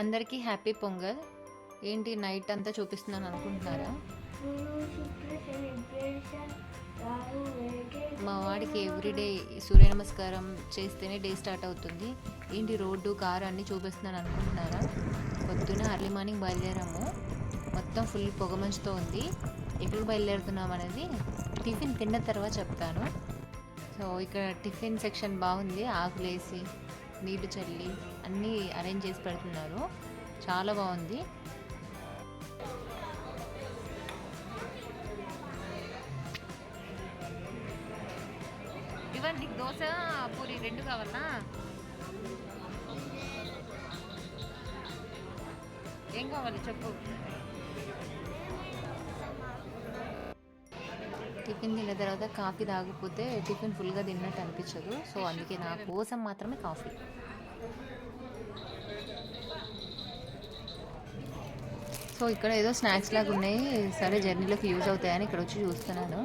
అందరికీ హ్యాపీ పొంగల్. ఏంటి నైట్ అంతా చూపిస్తున్నాను అనుకుంటున్నారా? మా వాడికి ఎవ్రీడే సూర్య నమస్కారం చేస్తేనే డే స్టార్ట్ అవుతుంది. ఏంటి రోడ్డు కారు అన్నీ చూపిస్తున్నాను అనుకుంటున్నారా? పొద్దున అర్లీ మార్నింగ్ బయలుదేరాము. మొత్తం ఫుల్ పొగ మంచుతో ఉంది. ఎక్కడికి బయలుదేరుతున్నాం అనేది టిఫిన్ తిన్న తర్వాత చెప్తాను. సో ఇక్కడ టిఫిన్ సెక్షన్ బాగుంది ఆకులేసి నీళ్ళు చల్లి అన్నీ అరేంజ్ చేసి పెడుతున్నారు. చాలా బాగుంది. ఇవ్వండి దోశ పూరి రెండు కావాలా? ఏం కావాలి చెప్పు. టిఫిన్ తిన్న తర్వాత కాఫీ తాగిపోతే టిఫిన్ ఫుల్గా తిన్నట్టు అనిపించదు. సో అందుకే నా కోసం మాత్రమే కాఫీ. సో ఇక్కడ ఏదో స్నాక్స్ లాగా ఉన్నాయి. సరే జర్నీలోకి యూజ్ అవుతాయని ఇక్కడ వచ్చి చూస్తున్నాను.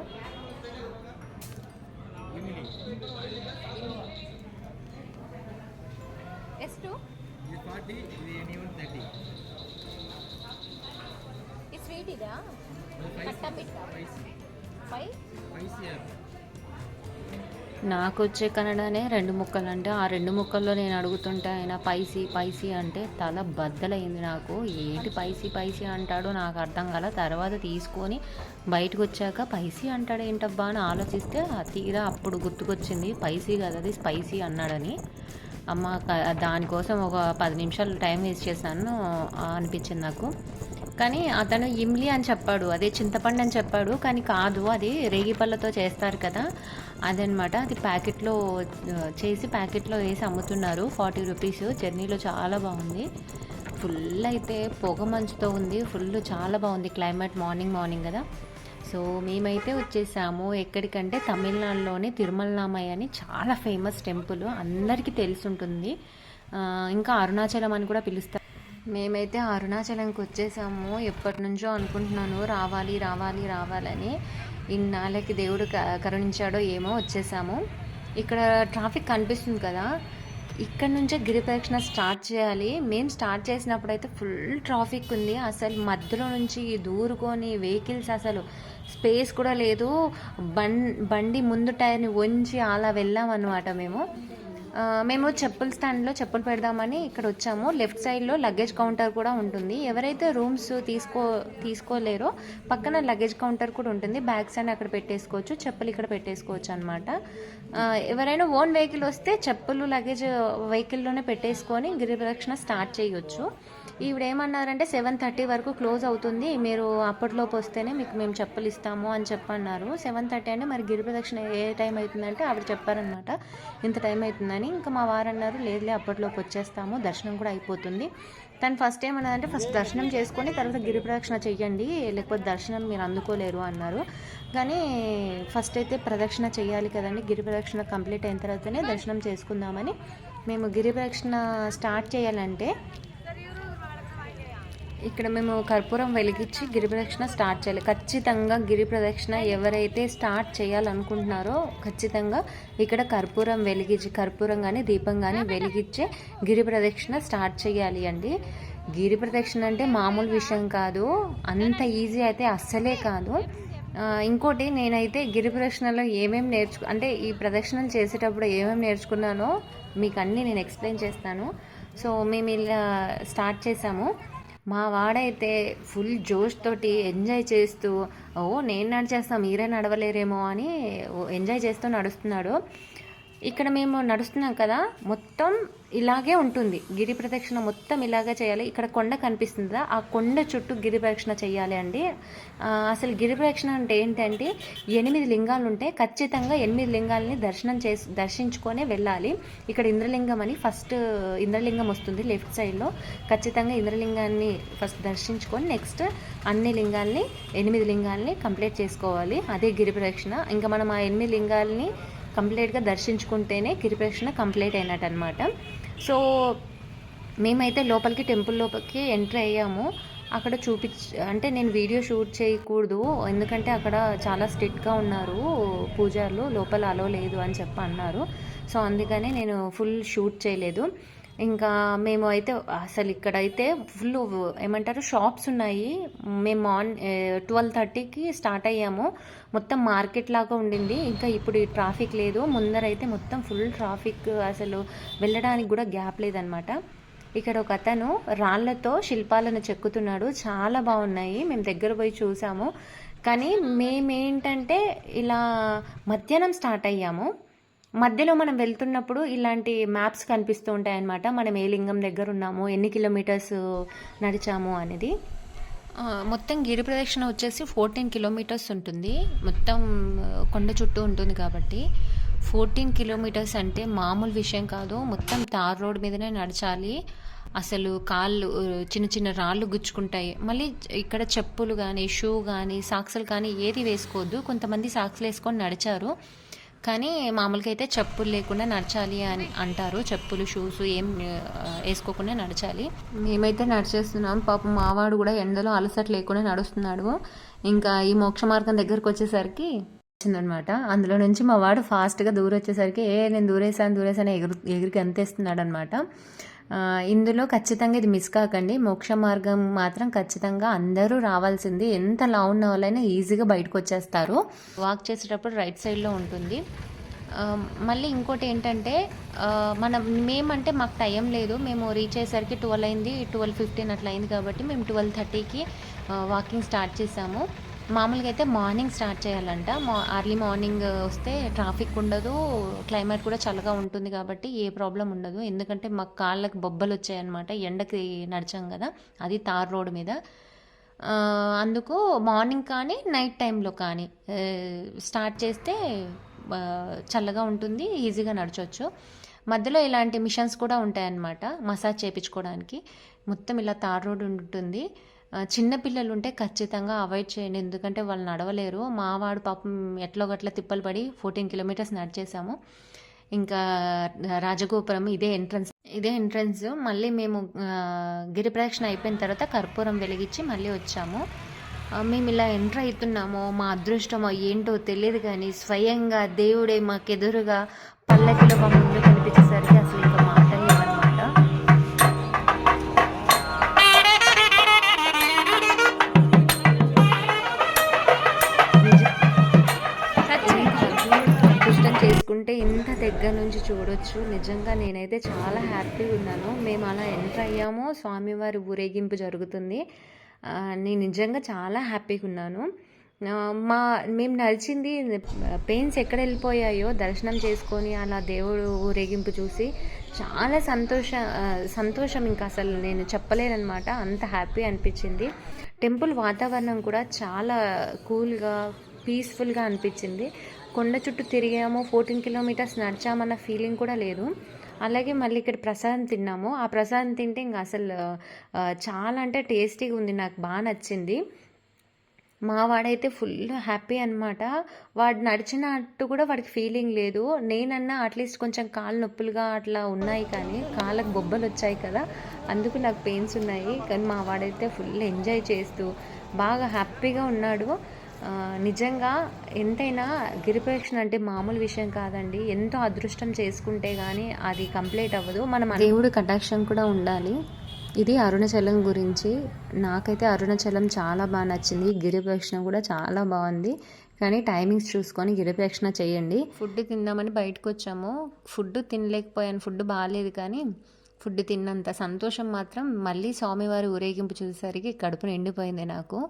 స్వీట్ ఇదా నాకు వచ్చే కన్నడనే రెండు ముక్కలు అంటే ఆ రెండు ముక్కల్లో నేను అడుగుతుంటే ఆయన పైసీ పైసీ అంటే తల బద్దలైంది నాకు. ఏంటి పైసీ పైసీ అంటాడో నాకు అర్థం కాల. తర్వాత తీసుకొని బయటకు వచ్చాక పైసీ అంటాడు ఏంటబ్బా అని ఆలోచిస్తే ఆ తీరా అప్పుడు గుర్తుకొచ్చింది పైసీ కదా అది స్పైసీ అన్నాడని. అమ్మ దానికోసం ఒక పది నిమిషాలు టైం వేస్ట్ చేశాను అనిపించింది నాకు. కానీ అతను ఇమ్లి అని చెప్పాడు అదే చింతపండు అని చెప్పాడు కానీ కాదు అది రేగిపళ్ళతో చేస్తారు కదా అదనమాట. అది ప్యాకెట్లో చేసి ప్యాకెట్లో వేసి అమ్ముతున్నారు ఫార్టీ రూపీస్. జర్నీలో చాలా బాగుంది. ఫుల్ అయితే పొగ మంచుతో ఉంది ఫుల్ చాలా బాగుంది క్లైమేట్ మార్నింగ్ మార్నింగ్ కదా. సో మేమైతే వచ్చేసాము ఎక్కడికంటే తమిళనాడులోని తిరుమలనామయ్య అని చాలా ఫేమస్ టెంపుల్ అందరికీ తెలిసి ఉంటుంది. ఇంకా అరుణాచలం అని కూడా పిలుస్తారు. మేమైతే అరుణాచలంకి వచ్చేసాము. ఎప్పటి నుంచో అనుకుంటున్నాను రావాలి రావాలి రావాలని. ఇన్నాళ్ళకి దేవుడు క- కరుణించాడో ఏమో వచ్చేసాము. ఇక్కడ ట్రాఫిక్ కనిపిస్తుంది కదా ఇక్కడ నుంచే గిరి ప్రదక్షిణ స్టార్ట్ చేయాలి. మేము స్టార్ట్ చేసినప్పుడు అయితే ఫుల్ ట్రాఫిక్ ఉంది. అసలు మధ్యలో నుంచి దూరుకొని వెహికల్స్ అసలు స్పేస్ కూడా లేదు. బండి ముందు టైర్ని వంచి అలా వెళ్ళాం అనమాట మేము. మేము చెప్పుల స్టాండ్లో చెప్పులు పెడదామని ఇక్కడ వచ్చాము. లెఫ్ట్ సైడ్లో లగేజ్ కౌంటర్ కూడా ఉంటుంది. ఎవరైతే రూమ్స్ తీసుకో తీసుకోలేరో పక్కన లగేజ్ కౌంటర్ కూడా ఉంటుంది. బ్యాగ్స్ అని అక్కడ పెట్టేసుకోవచ్చు. చెప్పులు ఇక్కడ పెట్టేసుకోవచ్చు అనమాట ఎవరైనా ఓన్ వెహికల్ వస్తే చెప్పులు లగేజ్ వెహికల్లోనే పెట్టేసుకొని గిరి ప్రదక్షిణ స్టార్ట్ చేయొచ్చు. ఈవిడ ఏమన్నారంటే సెవెన్ థర్టీ వరకు క్లోజ్ అవుతుంది. మీరు అప్పట్లోపు వస్తేనే మీకు మేము చెప్పులు ఇస్తాము అని చెప్పన్నారు. సెవెన్ థర్టీ అంటే మరి గిరి ప్రదక్షిణ ఏ టైం అవుతుందంటే ఆవిడ చెప్పారనమాట ఇంత టైం అవుతుందని ఇంకా మా వారు అన్నారు లేదులే అప్పట్లోపు వచ్చేస్తాము దర్శనం కూడా అయిపోతుంది. తను ఫస్ట్ ఏమన్నదంటే ఫస్ట్ దర్శనం చేసుకొని తర్వాత గిరి ప్రదక్షిణ చెయ్యండి లేకపోతే దర్శనం మీరు అందుకోలేరు అన్నారు. కానీ ఫస్ట్ అయితే ప్రదక్షిణ చేయాలి కదండి గిరి ప్రదక్షిణ కంప్లీట్ అయిన తర్వాతనే దర్శనం చేసుకుందామని మేము గిరి ప్రదక్షిణ స్టార్ట్ చేయాలంటే ఇక్కడ మేము కర్పూరం వెలిగించి గిరి ప్రదక్షిణ స్టార్ట్ చేయాలి. ఖచ్చితంగా గిరి ప్రదక్షిణ ఎవరైతే స్టార్ట్ చేయాలనుకుంటున్నారో ఖచ్చితంగా ఇక్కడ కర్పూరం వెలిగించి కర్పూరం కానీ దీపం కానీ వెలిగించే గిరి ప్రదక్షిణ స్టార్ట్ చేయాలి అండి. గిరి ప్రదక్షిణ అంటే మామూలు విషయం కాదు. అంత ఈజీ అయితే అస్సలే కాదు. ఇంకోటి నేనైతే గిరి ప్రదక్షిణలో ఏమేమి నేర్చు అంటే ఈ ప్రదక్షిణలు చేసేటప్పుడు ఏమేమి నేర్చుకున్నానో మీకు అన్నీ నేను ఎక్స్ప్లెయిన్ చేస్తాను. సో మేము ఇలా స్టార్ట్ చేసాము. మా వాడైతే ఫుల్ జోష్ తోటి ఎంజాయ్ చేస్తూ ఓ నేను నడిచేస్తాను మీరే నడవలేరేమో అని ఎంజాయ్ చేస్తూ నడుస్తున్నాడు. ఇక్కడ మేము నడుస్తున్నాం కదా మొత్తం ఇలాగే ఉంటుంది. గిరి ప్రదక్షిణ మొత్తం ఇలాగే చేయాలి. ఇక్కడ కొండ కనిపిస్తుందా ఆ కొండ చుట్టూ గిరి ప్రదక్షిణ చేయాలి అండి. అసలు గిరి ప్రదక్షిణ అంటే ఏంటంటే ఎనిమిది లింగాలు ఉంటే ఖచ్చితంగా ఎనిమిది లింగాలని దర్శనం చేసి దర్శించుకొని వెళ్ళాలి. ఇక్కడ ఇంద్రలింగం అని ఫస్ట్ ఇంద్రలింగం వస్తుంది లెఫ్ట్ సైడ్లో. ఖచ్చితంగా ఇంద్రలింగాన్ని ఫస్ట్ దర్శించుకొని నెక్స్ట్ అన్ని లింగాల్ని ఎనిమిది లింగాల్ని కంప్లీట్ చేసుకోవాలి. అదే గిరి ప్రదక్షిణ. ఇంకా మనం ఆ ఎనిమిది లింగాల్ని కంప్లీట్గా దర్శించుకుంటేనే గిరి కంప్లీట్ అయినట్టు అనమాట సో మేమైతే లోపలికి టెంపుల్ లోపలికి ఎంటర్ అయ్యాము. అక్కడ చూపించ అంటే నేను వీడియో షూట్ చేయకూడదు. ఎందుకంటే అక్కడ చాలా స్ట్రిక్ట్గా ఉన్నారు పూజారులు. లోపల అలో లేదు అని చెప్పి అన్నారు. సో అందుకనే నేను ఫుల్ షూట్ చేయలేదు. ఇంకా మేము అయితే అసలు ఇక్కడైతే ఫుల్ ఏమంటారు షాప్స్ ఉన్నాయి. మేము మార్న్ ట్వెల్వ్ థర్టీకి స్టార్ట్ అయ్యాము. మొత్తం మార్కెట్ లాగా ఉండింది. ఇంకా ఇప్పుడు ఈ ట్రాఫిక్ లేదు. ముందరైతే మొత్తం ఫుల్ ట్రాఫిక్. అసలు వెళ్ళడానికి కూడా గ్యాప్ లేదనమాట ఇక్కడ ఒక అతను రాళ్ళతో శిల్పాలను చెక్కుతున్నాడు. చాలా బాగున్నాయి. మేము దగ్గర పోయి చూసాము. కానీ మేమేంటంటే ఇలా మధ్యాహ్నం స్టార్ట్ అయ్యాము. మధ్యలో మనం వెళ్తున్నప్పుడు ఇలాంటి మ్యాప్స్ కనిపిస్తూ ఉంటాయన్నమాట. మనం ఏ లింగం దగ్గర ఉన్నాము ఎన్ని కిలోమీటర్స్ నడిచాము అనేది. మొత్తం గిరి ప్రదక్షిణ వచ్చేసి ఫోర్టీన్ కిలోమీటర్స్ ఉంటుంది. మొత్తం కొండ చుట్టూ ఉంటుంది కాబట్టి ఫోర్టీన్ కిలోమీటర్స్ అంటే మామూలు విషయం కాదు. మొత్తం తార్ రోడ్ మీదనే నడచాలి. అసలు కాళ్ళు చిన్న చిన్న రాళ్ళు గుచ్చుకుంటాయి. మళ్ళీ ఇక్కడ చెప్పులు కానీ షూ కానీ సాక్సులు కానీ ఏది వేసుకోవద్దు. కొంతమంది సాక్సులు వేసుకొని నడిచారు. కానీ మామూలుగా అయితే చెప్పులు లేకుండా నడచాలి అని అంటారు. చెప్పులు షూస్ ఏం వేసుకోకుండా నడచాలి. మేమైతే నడిచేస్తున్నాం. పాపం మావాడు కూడా ఎండలో అలసట లేకుండా నడుస్తున్నాడు. ఇంకా ఈ మోక్ష మార్గం దగ్గరకు వచ్చేసరికి వచ్చిందనమాట. అందులో నుంచి మా వాడు ఫాస్ట్గా దూరం వచ్చేసరికి ఏ నేను దూరేసాను దూరేసాను ఎగురు ఎగిరికి అంతేస్తున్నాడు అనమాట ఇందులో ఖచ్చితంగా ఇది మిస్ కాకండి. మోక్ష మార్గం మాత్రం ఖచ్చితంగా అందరూ రావాల్సింది. ఎంత లా ఉన్న వాళ్ళైనా ఈజీగా బయటకు వచ్చేస్తారు. వాక్ చేసేటప్పుడు రైట్ సైడ్లో ఉంటుంది. మళ్ళీ ఇంకోటి ఏంటంటే మనం మేమంటే మాకు టైం లేదు. మేము రీచ్ అయ్యేసరికి ట్వెల్వ్ అయింది. ట్వెల్వ్ ఫిఫ్టీన్ అట్లా అయింది కాబట్టి మేము ట్వెల్వ్ థర్టీకి వాకింగ్ స్టార్ట్ చేసాము. మామూలుగా అయితే మార్నింగ్ స్టార్ట్ చేయాలంట. మా అర్లీ మార్నింగ్ వస్తే ట్రాఫిక్ ఉండదు క్లైమేట్ కూడా చల్లగా ఉంటుంది కాబట్టి ఏ ప్రాబ్లం ఉండదు. ఎందుకంటే మాకు కాళ్ళకి బొబ్బలు వచ్చాయన్నమాట. ఎండకి నడిచాం కదా అది తార్ రోడ్ మీద. అందుకు మార్నింగ్ కానీ నైట్ టైంలో కానీ స్టార్ట్ చేస్తే చల్లగా ఉంటుంది ఈజీగా నడచవచ్చు మధ్యలో ఇలాంటి మిషన్స్ కూడా ఉంటాయన్నమాట మసాజ్ చేయించుకోవడానికి మొత్తం ఇలా తార్ రోడ్ ఉంటుంది. చిన్నపిల్లలు చిన్న పిల్లలు ఉంటే ఖచ్చితంగా అవాయిడ్ చేయండి. ఎందుకంటే వాళ్ళు నడవలేరు. మావాడు పాపం ఎట్లో గట్ల తిప్పలు పడి ఫోర్టీన్ కిలోమీటర్స్ నడిచేసాము ఇంకా రాజగోపురం ఇదే ఎంట్రన్స్. ఇదే ఎంట్రన్స్. మళ్ళీ మేము ఆ, గిరి ప్రదక్షిణ అయిపోయిన తర్వాత కర్పూరం వెలిగించి మళ్ళీ వచ్చాము. మేము ఇలా ఎంటర్ అవుతున్నామో మా అదృష్టమో ఏంటో తెలియదు కానీ స్వయంగా దేవుడే మాకెదురుగా పల్లకిలో మా ముందు కనిపించేసరికి చూడొచ్చు. నిజంగా నేనైతే చాలా హ్యాపీగా ఉన్నాను. మేము అలా ఎంటర్ అయ్యామో. స్వామివారి ఊరేగింపు జరుగుతుంది. నేను నిజంగా చాలా హ్యాపీగా ఉన్నాను. మా మేము నడిచింది పెయిన్స్ ఎక్కడ వెళ్ళిపోయాయో దర్శనం చేసుకొని అలా దేవుడు ఊరేగింపు చూసి చాలా సంతోష సంతోషం ఇంకా అసలు నేను చెప్పలేనమాట అంత హ్యాపీ అనిపించింది. టెంపుల్ వాతావరణం కూడా చాలా కూల్గా పీస్ఫుల్గా అనిపించింది. కొండ చుట్టూ తిరిగాము ఫోర్టీన్ కిలోమీటర్స్ నడిచామన్న ఫీలింగ్ కూడా లేదు. అలాగే మళ్ళీ ఇక్కడ ప్రసాదం తిన్నాము. ఆ ప్రసాదం తింటే ఇంకా అసలు చాలా అంటే టేస్టీగా ఉంది. నాకు బాగా నచ్చింది. మా వాడైతే ఫుల్ హ్యాపీ అనమాట వాడు నడిచినట్టు కూడా వాడికి ఫీలింగ్ లేదు. నేనన్నా అట్లీస్ట్ కొంచెం కాళ్ళు నొప్పులుగా అట్లా ఉన్నాయి కానీ కాళ్ళకు బొబ్బలు వచ్చాయి కదా అందుకు నాకు పెయిన్స్ ఉన్నాయి. కానీ మా వాడైతే ఫుల్ ఎంజాయ్ చేస్తూ బాగా హ్యాపీగా ఉన్నాడు. నిజంగా ఎంతైనా గిరిప్రదక్షిణ అంటే మామూలు విషయం కాదండి. ఎంతో అదృష్టం చేసుకుంటే కానీ అది కంప్లీట్ అవ్వదు. మనం దేవుడి కటాక్షం కూడా ఉండాలి. ఇది అరుణాచలం గురించి. నాకైతే అరుణాచలం చాలా బాగా నచ్చింది. గిరిప్రదక్షిణ కూడా చాలా బాగుంది. కానీ టైమింగ్స్ చూసుకొని గిరిప్రదక్షిణ చేయండి. ఫుడ్ తిందామని బయటకు వచ్చాము ఫుడ్ తినలేకపోయాను. ఫుడ్ బాగాలేదు కానీ ఫుడ్ తిన్నంత సంతోషం మాత్రం మళ్ళీ స్వామివారి ఊరేగింపు చూసేసరికి కడుపు నిండిపోయింది నాకు.